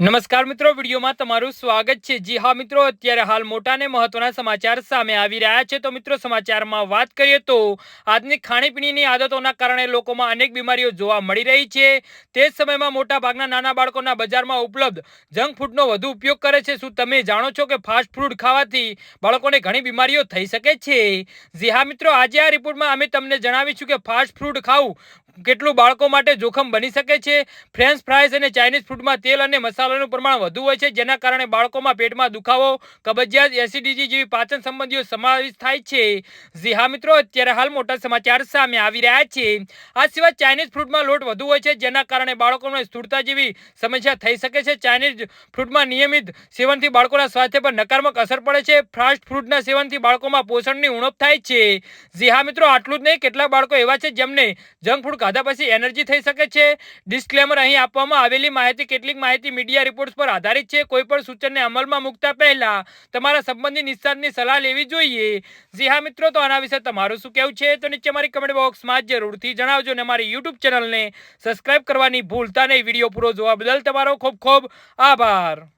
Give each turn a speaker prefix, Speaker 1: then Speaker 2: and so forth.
Speaker 1: નમસ્કાર મિત્રો, વિડીયોમાં તમારું સ્વાગત છે. જી હા મિત્રો, અત્યારે હાલ મોટા અને મહત્વના સમાચાર સામે આવી રહ્યા છે. તો મિત્રો, સમાચારમાં વાત કરીએ તો આજની ખાણીપીણીની આદતોના કારણે લોકોમાં અનેક બીમારીઓ જોવા મળી રહી છે. તે જ સમયમાં મોટા ભાગના નાના બાળકોના બજારમાં ઉપલબ્ધ જંક ફૂડનો વધુ ઉપયોગ કરે છે. શું તમે જાણો છો કે ફાસ્ટ ફૂડ ખાવાથી બાળકોને ઘણી બીમારીઓ થઈ શકે છે? જી હા મિત્રો, આજે આ રિપોર્ટમાં અમે તમને જણાવીશું કે ફાસ્ટ ફૂડ ખાવું કેટલું બાળકો માટે જોખમ બની શકે છે? ફ્રેન્ચ ફ્રાઈઝ અને ચાઇનીઝ ફૂડમાં તેલ અને મસાલાનું પ્રમાણ વધુ હોય છે, જેના કારણે બાળકોમાં પેટમાં દુખાવો, કબજિયાત એસિડિટી જેવી પાચન સંબંધીઓ સમાવેશ થાય છે. જી હા મિત્રો, અત્યારે હાલ મોટા સમાચાર સામે આવી રહ્યા છે. આ સિવાય ચાઇનીઝ ફૂડમાં લોટ વધુ હોય છે, જેના કારણે બાળકોને સ્થૂળતા જેવી સમસ્યા થઈ શકે છે. ચાઇનીઝ ફૂડમાં નિયમિત સેવનથી બાળકોના સ્વાસ્થ્ય પર નકારાત્મક અસર પડે છે. ફાસ્ટ ફૂડના સેવનથી બાળકોમાં પોષણની ઉણપ થાય છે. જી હા મિત્રો, આટલું જ નહીં, કેટલાક બાળકો એવા છે જેમને જંક ફૂડ ખાધા પછી એનર્જી થઈ શકે છે. ડિસ્ક્લેમર અહીં આપવામાં આવેલી માહિતી કેટલીક માહિતી મીડિયા રિપોર્ટ્સ પર આધારિત છે. કોઈ પણ સૂચનને અમલમાં મૂકતા પહેલા તમારા સંબંધી નિષ્ણાતની સલાહ લેવી જોઈએ. જી હા મિત્રો, તો આના વિશે તમારું શું કહેવું છે? તો નીચે મારી કમેન્ટ બોક્સમાં જરૂરથી જણાવજો અને મારી યુટ્યુબ ચેનલને સબસ્ક્રાઇબ કરવાની ભૂલતા નહીં. વીડિયો પૂરો જોવા બદલ તમારો ખૂબ ખૂબ આભાર.